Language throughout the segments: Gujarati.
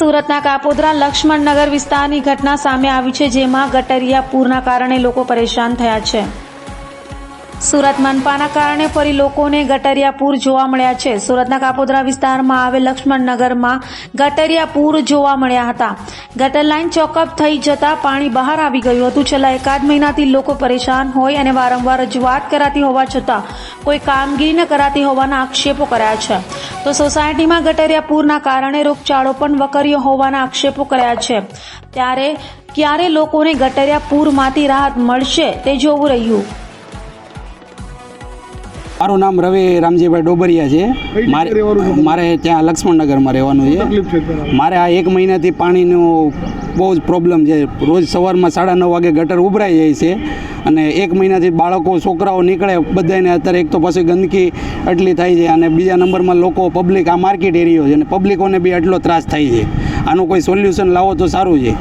સુરતના કાપોદ્રા લક્ષ્મણનગર વિસ્તારની ઘટના સામે આવી છે, જેમાં ગટરિયા પૂરના કારણે લોકો પરેશાન થયા છે. સુરત મનપાના કારણે ફરી લોકોને ગટરિયા પૂર જોવા મળ્યા છે. સુરતના કાપોદ્રા વિસ્તારમાં આવેલ લક્ષ્મણનગરમાં ગટરિયા પૂર જોવા મળ્યા હતા. ગટર લાઇન ચોકઅપ થઈ જતા પાણી બહાર આવી ગયું હતું. છેલ્લા એકાદ મહિનાથી લોકો પરેશાન હોય અને વારંવાર રજૂઆત કરાતી હોવા છતાં કોઈ કામગીરી ન કરાતી હોવાના આક્ષેપો કર્યા છે. તો સોસાયટીમાં ગટરિયા પૂરના કારણે રોગચાળો પણ વકર્યો હોવાના આક્ષેપો કર્યા છે. ત્યારે ક્યારે લોકોને ગટરિયા પૂરમાંથી રાહત મળશે તે જોવું રહ્યું. મારું નામ રવિ રામજીભાઈ ડોબરિયા છે. મારે? મારે ત્યાં લક્ષ્મણનગરમાં રહેવાનું છે. મારે આ એક મહિનાથી પાણીનું બહુ જ પ્રોબ્લેમ છે. રોજ સવારમાં સાડા નવ વાગે ગટર ઉભરાઈ જાય છે અને એક મહિનાથી બાળકો છોકરાઓ નીકળે બધાને અત્યારે એક તો પછી ગંદકી એટલી થાય છે અને બીજા નંબરમાં લોકો પબ્લિક આ માર્કેટ એરિયો છે અને પબ્લિકોને બી એટલો ત્રાસ થાય છે. આનું કોઈ સોલ્યુશન લાવો તો સારું છે.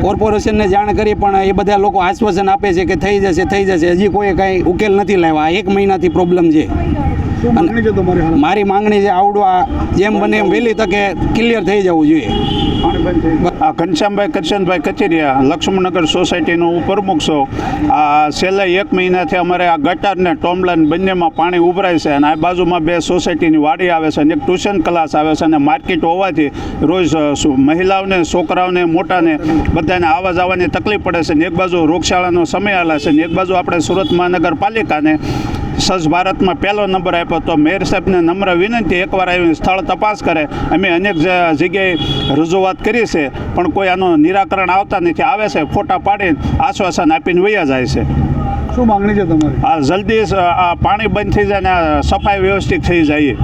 કોર્પોરેશનને જાણ કરી પણ એ બધા લોકો આશ્વાસન આપે છે કે થઈ જશે થઈ જશે. હજી કોઈ કાંઈ ઉકેલ નથી લાવ્યા. એક મહિનાથી પ્રોબ્લેમ છે. મારી માંગણી છે આવડવા જેમ બને એમ વહેલી તકે ક્લિયર થઈ જવું જોઈએ. આ ઘનશ્યામભાઈ કરશનભાઈ કચેરિયા, લક્ષ્મણનગર સોસાયટીનો હું પ્રમુખ છું. આ છેલ્લા એક મહિનાથી અમારે આ ગટર ને ટોમલન બંનેમાં પાણી ઉભરાય છે અને આ બાજુમાં બે સોસાયટીની વાડી આવે છે અને એક ટ્યુશન ક્લાસ આવે છે અને માર્કેટ હોવાથી રોજ મહિલાઓને, છોકરાઓને, મોટાને બધાને આવવા જવાની તકલીફ પડે છે ને એક બાજુ રોગશાળાનો સમય આવે છે ને એક બાજુ આપણે સુરત મહાનગરપાલિકાને સ્વચ્છ ભારતમાં પહેલો નંબર આપ્યો તો મેયર સાહેબને નમ્ર વિનંતી એકવાર આવીને સ્થળ તપાસ કરે. અમે અનેક જગ્યાએ રજૂઆત કરી છે પણ કોઈ આનું નિરાકરણ આવતા નથી. આવે છે ફોટા પાડીને આશ્વાસન આપીને વૈયા જાય છે. શું માંગણી છે તમારી? આ જલ્દી આ પાણી બંધ થઈ જાય ને સફાઈ વ્યવસ્થિત થઈ જાય.